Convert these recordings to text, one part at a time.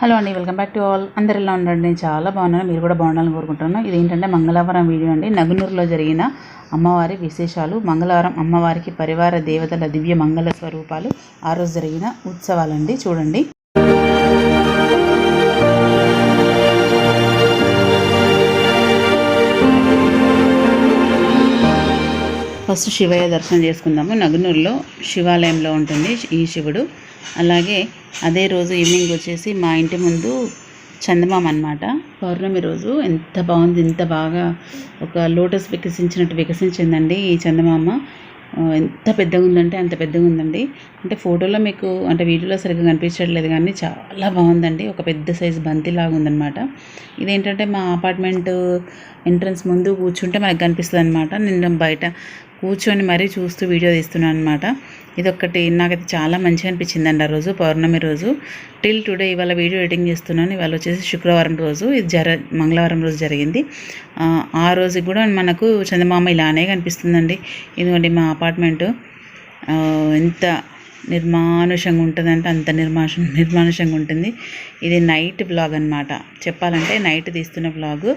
Hello అండి welcome back to all. అందరు ఎలా ఉండండి నేను చాలా బాగున్నాను. మీరు కూడా బాగుండాలని కోరుకుంటున్నాను. ఇది ఏంటంటే మంగళవారం వీడియో అండి. నగునూరులో జరిగిన అమ్మవారి విశేషాలు మంగళవారం అమ్మవారికి పరివార దేవతల దివ్య మంగళ స్వరూపాలు ఆ రోజు జరిగిన ఉత్సవాలండి. చూడండి. ఫస్ట్ శివయ్య దర్శనం చేసుకుందాము. నగునూరులో శివాలయంలో ఉంటుంది ఈ శివుడు. అలాగే అదే రోజు ఈవినింగ్ వచ్చేసి మా ఇంటి ముందు చందమామ అనమాట పౌర్ణమి రోజు ఎంత బాగుంది ఎంత బాగా ఒక లోటస్ వికసించినట్టు వికసించిందండి ఈ చందమామ. ఎంత పెద్దగా ఉందంటే అంత పెద్దగా ఉందండి. అంటే ఫోటోలో మీకు అంటే వీడియోలో సరిగ్గా కనిపించట్లేదు కానీ చాలా బాగుందండి. ఒక పెద్ద సైజు బంతిలాగా ఉందన్నమాట. ఇదేంటంటే మా అపార్ట్మెంట్ ఎంట్రన్స్ ముందు కూర్చుంటే మనకు కనిపిస్తుంది అనమాట నేను బయట కూర్చొని మరీ చూస్తూ వీడియో తీస్తున్నాను అనమాట ఇదొక్కటి నాకైతే చాలా మంచిగా అనిపించిందండి ఆ రోజు పౌర్ణమి రోజు. టిల్ టుడే ఇవాళ వీడియో ఎడిటింగ్ చేస్తున్నాను. ఇవాళ వచ్చేసి శుక్రవారం రోజు. ఇది జర మంగళవారం రోజు జరిగింది. ఆ, రోజు కూడా మనకు చందమామ ఇలానే కనిపిస్తుందండి. ఇదిగోండి మా అపార్ట్మెంటు. ఎంత నిర్మానుషంగా ఉంటుందంటే అంత నిర్మాషం నిర్మానుషంగా ఉంటుంది. ఇది నైట్ బ్లాగ్ అనమాట చెప్పాలంటే నైట్ తీస్తున్న బ్లాగ్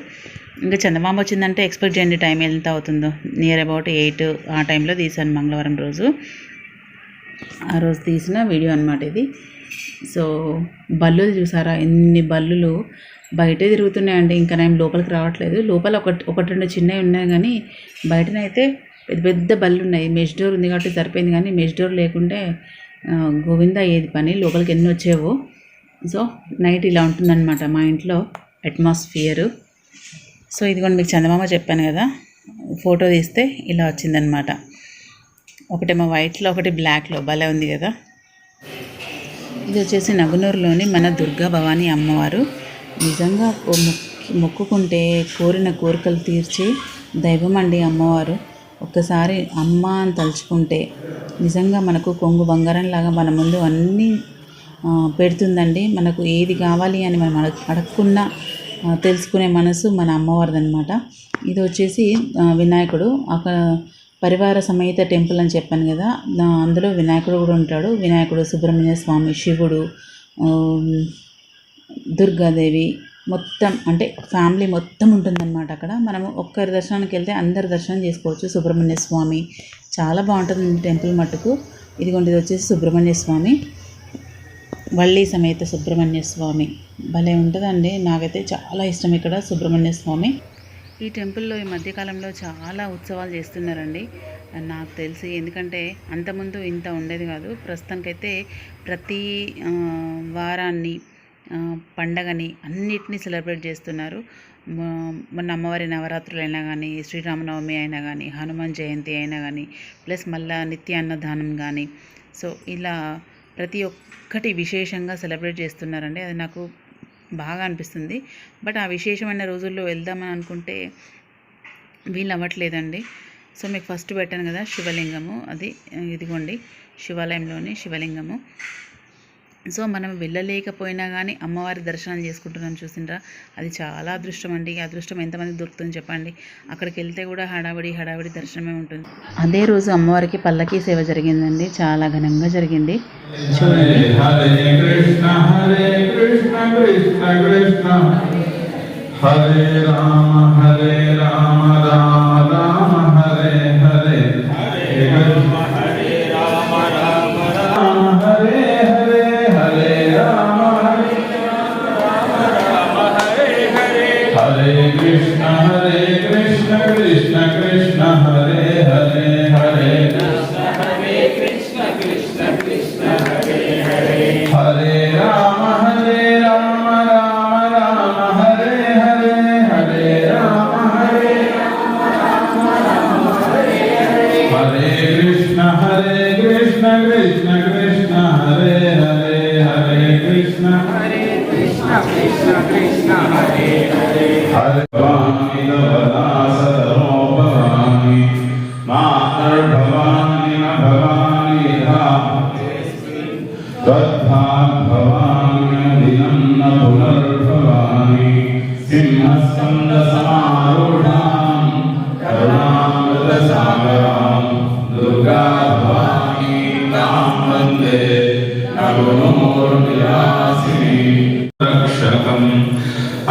ఇంకా చందమామ వచ్చిందంటే ఎక్స్పెక్ట్ చేయండి టైం ఎంత అవుతుందో. నియర్ అబౌట్ ఎయిట్ ఆ టైంలో తీసాను మంగళవారం రోజు. ఆ రోజు తీసిన వీడియో అనమాట ఇది. సో బల్లులు చూసారా? ఎన్ని బల్లులు బయటే తిరుగుతున్నాయండి. ఇంకా నేను లోపలికి రావట్లేదు. లోపల ఒకటి ఒకటి రెండు చిన్నవి ఉన్నాయి కానీ బయటనైతే పెద్ద పెద్ద బళ్ళు ఉన్నాయి మెష్ డోర్ ఉంది కాబట్టి సరిపోయింది కానీ మెష్ డోర్ లేకుంటే గోవింద ఏది పని? లోపలికి ఎన్ని వచ్చేవో? సో నైట్ ఇలా ఉంటుందన్నమాట మా ఇంట్లో అట్మాస్ఫియరు. సో ఇదిగోండి మీకు చందమామ చెప్పాను కదా ఫోటో తీస్తే ఇలా వచ్చిందనమాట ఒకటేమో వైట్లో ఒకటి బ్లాక్లో భలే ఉంది కదా. ఇది వచ్చేసి నగునూరులోని మన దుర్గా భవానీ అమ్మవారు. నిజంగా మొక్కుకుంటే కోరిన కోరికలు తీర్చి దైవం అండి అమ్మవారు. ఒక్కసారి అమ్మ అని తలుచుకుంటే నిజంగా మనకు కొంగు బంగారం లాగా మన ముందు అన్నీ పెడుతుందండి. మనకు ఏది కావాలి అని మనం అడగ అడగకుండా తెలుసుకునే మనసు మన అమ్మవారిదనమాట ఇది వచ్చేసి వినాయకుడు. అక్కడ పరివార సమేత టెంపుల్ అని చెప్పాను కదా అందులో వినాయకుడు కూడా ఉంటాడు. వినాయకుడు సుబ్రహ్మణ్య స్వామి శివుడు దుర్గాదేవి మొత్తం అంటే ఫ్యామిలీ మొత్తం ఉంటుందన్నమాట అక్కడ. మనము ఒక్కరి దర్శనానికి వెళ్తే అందరు దర్శనం చేసుకోవచ్చు. సుబ్రహ్మణ్య స్వామి చాలా బాగుంటుంది టెంపుల్ మట్టుకు. ఇదిగోండి ఇది వచ్చేసి సుబ్రహ్మణ్య స్వామి. వల్లి సమేత సుబ్రహ్మణ్య స్వామి. భలే ఉంటుందండి. నాకైతే చాలా ఇష్టం ఇక్కడ సుబ్రహ్మణ్య స్వామి. ఈ టెంపుల్లో ఈ మధ్యకాలంలో చాలా ఉత్సవాలు చేస్తున్నారండి. నాకు తెలిసి ఎందుకంటే అంతకుముందు ఇంత ఉండేది కాదు. ప్రస్తుతానికైతే ప్రతి వారాన్ని పండగని అన్నిటినీ సెలబ్రేట్ చేస్తున్నారు. మొన్న అమ్మవారి నవరాత్రులు అయినా కానీ శ్రీరామనవమి అయినా కానీ హనుమాన్ జయంతి అయినా కానీ ప్లస్ మళ్ళా నిత్య అన్నదానం కానీ సో ఇలా ప్రతి ఒక్కటి విశేషంగా సెలబ్రేట్ చేస్తున్నారండి. అది నాకు బాగా అనిపిస్తుంది. బట్ ఆ విశేషమైన రోజుల్లో వెళ్దామని అనుకుంటే వీలు అవ్వట్లేదండి సో మీకు ఫస్ట్ పెట్టాను కదా శివలింగము. అది ఇదిగోండి శివాలయంలోని శివలింగము. సో మనం వెళ్ళలేకపోయినా కానీ అమ్మవారి దర్శనం చేసుకుంటున్నాం చూసిండ్రా. అది చాలా అదృష్టం అండి. అదృష్టం ఎంతమంది దొరుకుతుందో చెప్పండి. అక్కడికి వెళ్తే కూడా హడావిడి హడావిడి దర్శనమే ఉంటుంది. అదే రోజు అమ్మవారికి పల్లకీ సేవ జరిగిందండి. చాలా ఘనంగా జరిగింది. చూడండి. హరే రామ హరే రామ రామ రామ.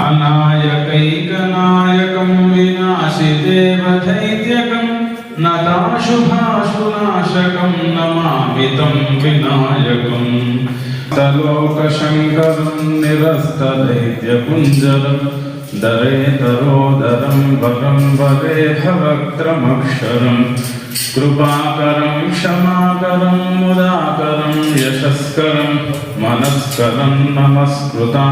अनायकैकनायकं विनाशिदेवदैत्यकम् नताशुभाशुनाशकं नमामि तं विनायकम् तलोकशङ्करं निरस्तदैत्यकुञ्जरम् दरेतरोदरं वरं वरेभवक्त्रमक्षरम् कृपाकरं क्षमाकरं मुदाकरं यशस्करं मनस्करं नमस्कृतं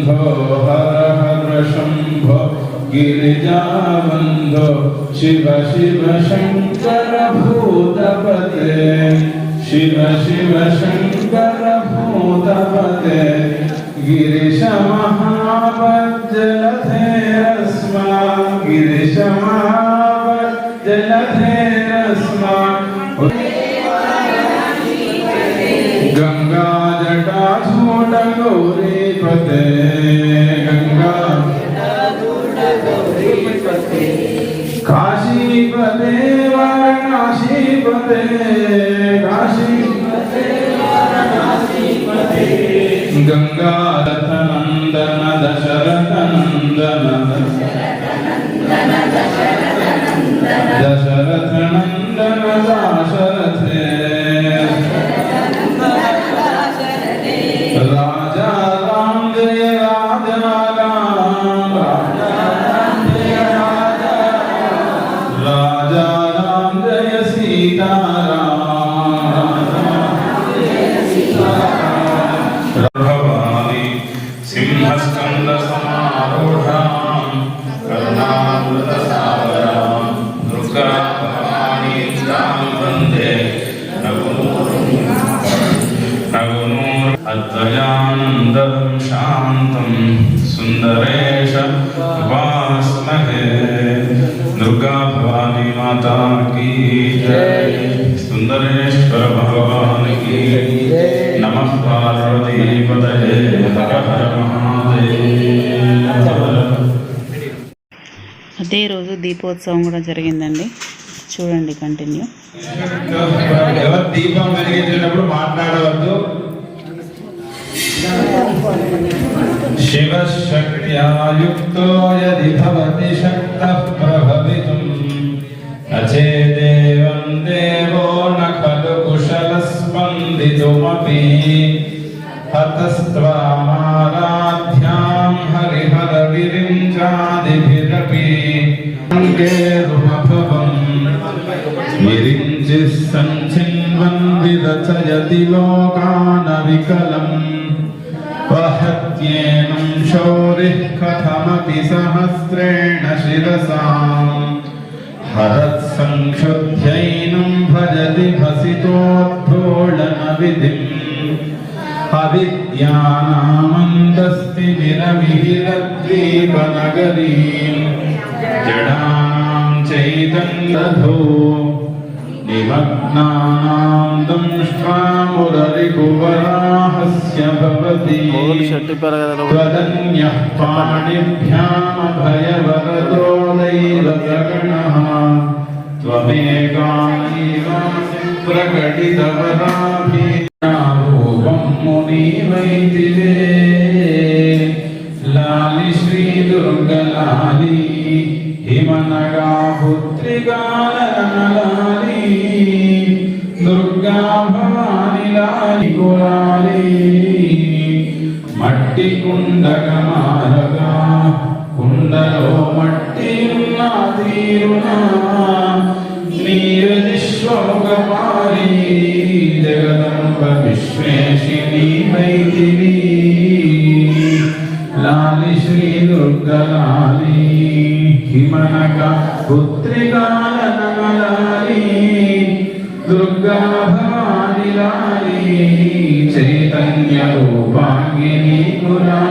हर हर शम्भो गिरिजाबन्धो शिव शिव शङ्कर भूतपते शिव शिव शङ्कर भूतपते गिरिशमहावज्जलधेरस्मा गिरिशमहावज्जलधेरस्मा गंगा रथनंदन दशरथ नंदन दशरथ नंदन दाशरथे राजा राम जय राजा राम राजा राम जय राजा राजा राम जय सीता दुर्गा भवानी माता की जय सुंदरेश्वर भगवान की नमः पार्वती पतये हर हर महादेव అదే రోజు దీపోత్సవం కూడా జరిగిందండి చూడండి కంటిన్యూ ఎవరు దీపం వెలిగించేటప్పుడు మాట్లాడవద్దు శివశక్త్యాయుక్తో యది భవతి శక్తః ప్రభవితుం అచేదేవం भजे देवं देवो न खलु कुशलस्पन्दितुमपि हतस्त्वामाराध्यां हरिहरविरिञ्चादिभिरपि विरिञ्चिः सञ्छिन्वन् विरचयति लोकानविकलम् वहत्येनं शौरिः कथमपि सहस्रेण शिरसाम् हरत्संक्षुध्यैनं भजति भसितोद्भोळनविधिम् अविद्यानामन्दस्तिमिरमिहिरद्वीपनगरीम् जडानां चैतन्यधो निमग्नानां दंष्ट्वा मुररिपुवराहस्य भवति त्वदन्यः पाणिभ्यामभयवरदो दैवतगणः त्वमेकानैव प्रकटितवराभिरूपं मुनिवैदिले लालि श्रीदुर्गलाली हिमनगा पुत्रिकालनलाली గాలి గులాలి మట్టి కుండగా మారగా కుండలో మట్టి ఉన్న తీరునా నీరు విశ్వముగా మారి జగదంబ విశ్వేషిణి వైదివి లాలి శ్రీ దుర్గలాలి హిమనక పుత్రికాలనలాలి దుర్గా చైతన్య రూపాంగిని పురా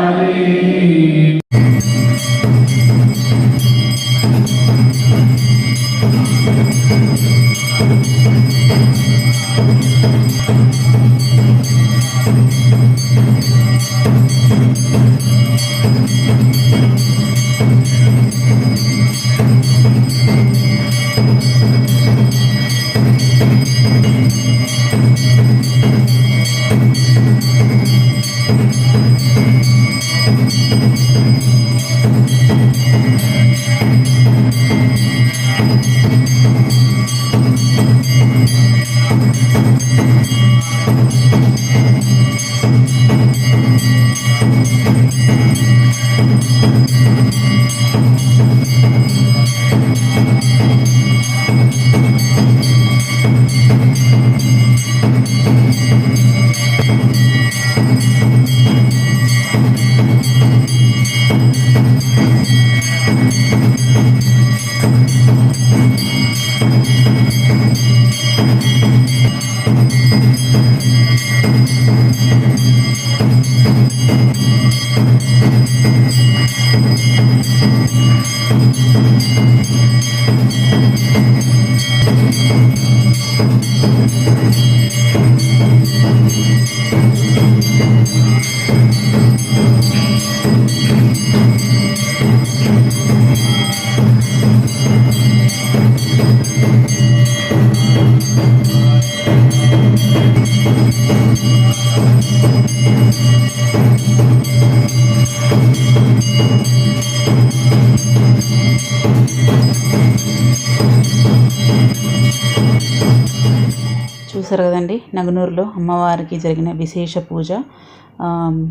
చూసారు కదండి. నగనూరులో అమ్మవారికి జరిగిన విశేష పూజ.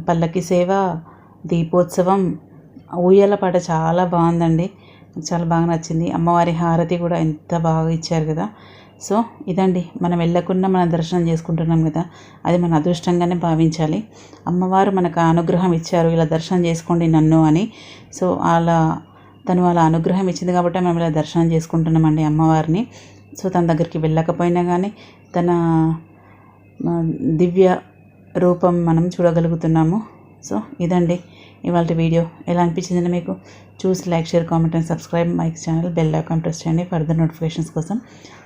పల్లకి సేవ దీపోత్సవం ఊయల పాట చాలా బాగుందండి. చాలా బాగా నచ్చింది. అమ్మవారి హారతి కూడా ఎంత బాగా ఇచ్చారు కదా. సో ఇదండి. మనం వెళ్ళకుండా మనం దర్శనం చేసుకుంటున్నాం కదా. అది మన అదృష్టంగానే భావించాలి. అమ్మవారు మనకు అనుగ్రహం ఇచ్చారు. ఇలా దర్శనం చేసుకోండి నన్ను అని. సో అలా తను అలా అనుగ్రహం ఇచ్చింది కాబట్టి మేము ఇలా దర్శనం చేసుకుంటున్నామండి అమ్మవారిని. సో తన దగ్గరికి వెళ్ళకపోయినా కానీ తన దివ్య రూపం మనం చూడగలుగుతున్నాము. సో ఇదండి ఇవాళ వీడియో. ఎలా అనిపించిందని మీకు? చూసి like share comment and subscribe my channel. Bell icon press చేయండి ఫర్దర్ నోటిఫికేషన్స్ కోసం.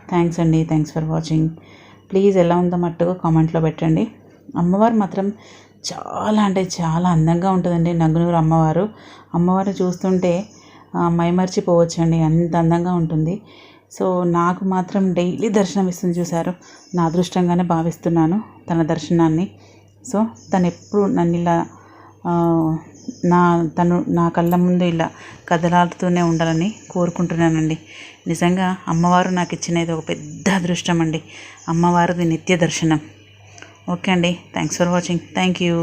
థ్యాంక్స్ అండి. Thanks for watching. ప్లీజ్ ఎలా ఉందో మట్టుగా కామెంట్లో పెట్టండి. అమ్మవారు మాత్రం చాలా అంటే చాలా అందంగా ఉంటుందండి నగ్నూరు అమ్మవారు. అమ్మవారిని చూస్తుంటే మైమర్చిపోవచ్చండి. అంత అందంగా ఉంటుంది. సో నాకు మాత్రం డైలీ దర్శనం ఇస్తుంది చూశారు. నా అదృష్టంగానే భావిస్తున్నాను తన దర్శనాన్ని. సో తను ఎప్పుడు నన్ను ఇలా నా తను నా కళ్ళ ముందు ఇలా కదలాడుతూనే ఉండాలని కోరుకుంటున్నానండి. నిజంగా అమ్మవారు నాకు ఇచ్చినది ఒక పెద్ద అదృష్టం అండి. అమ్మవారిది నిత్య దర్శనం. ఓకే అండి. Thanks for watching. Thank you.